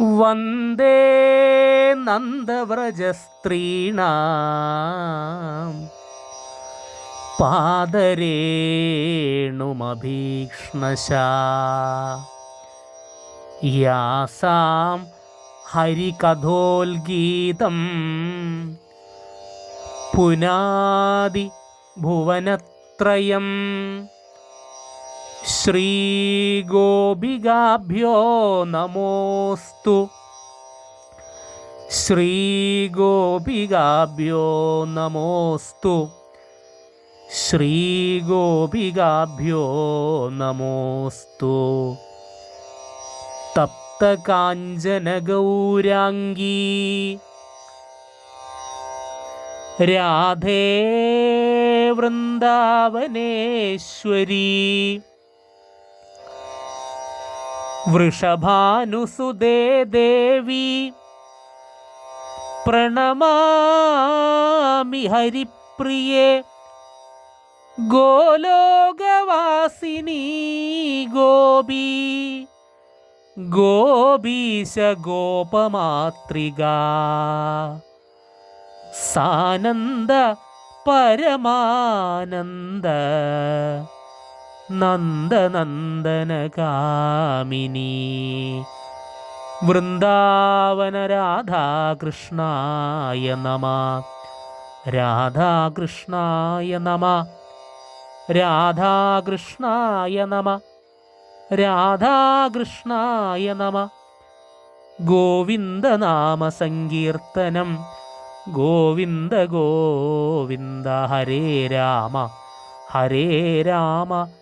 വന്ദേ നന്ദവ്രജസ്ത്രീണാം. പാദരേണുമഭീക്ഷ്ണശാ യാസാം ഹരികഥോൽഗീതം. പുനാദി ഭുവനത്രയം ശ്രീഗോപികാഭ്യോ നമോസ്തു. ശ്രീഗോപികാഭ്യോ നമോസ്തു. ശ്രീഗോപികാഭ്യോ നമോസ്തു. തപ്തകാഞ്ചനഗൗരാംഗീ രാധേ വൃന്ദാവനേശ്വരീ. വൃഷഭാനുസുദേ ദേവി പ്രണമാമി ഹരിപ്രിയേ ഗോലോകവാസിനി ഗോപി ഗോപീശ ഗോപമാത്രിക സാനന്ദ പരമാനന്ദ നന്ദനന്ദനകാമിനി. വൃന്ദാവന രാധാകൃഷ്ണായ നമ. രാധാകൃഷ്ണായ നമ. രാധാകൃഷ്ണായ നമ. രാധാകൃഷ്ണായ നമ. ഗോവിന്ദനാമ സങ്കീർത്തനം ഗോവിന്ദ ഗോവിന്ദ ഹരേ രാമ. ഹരേ രാമ.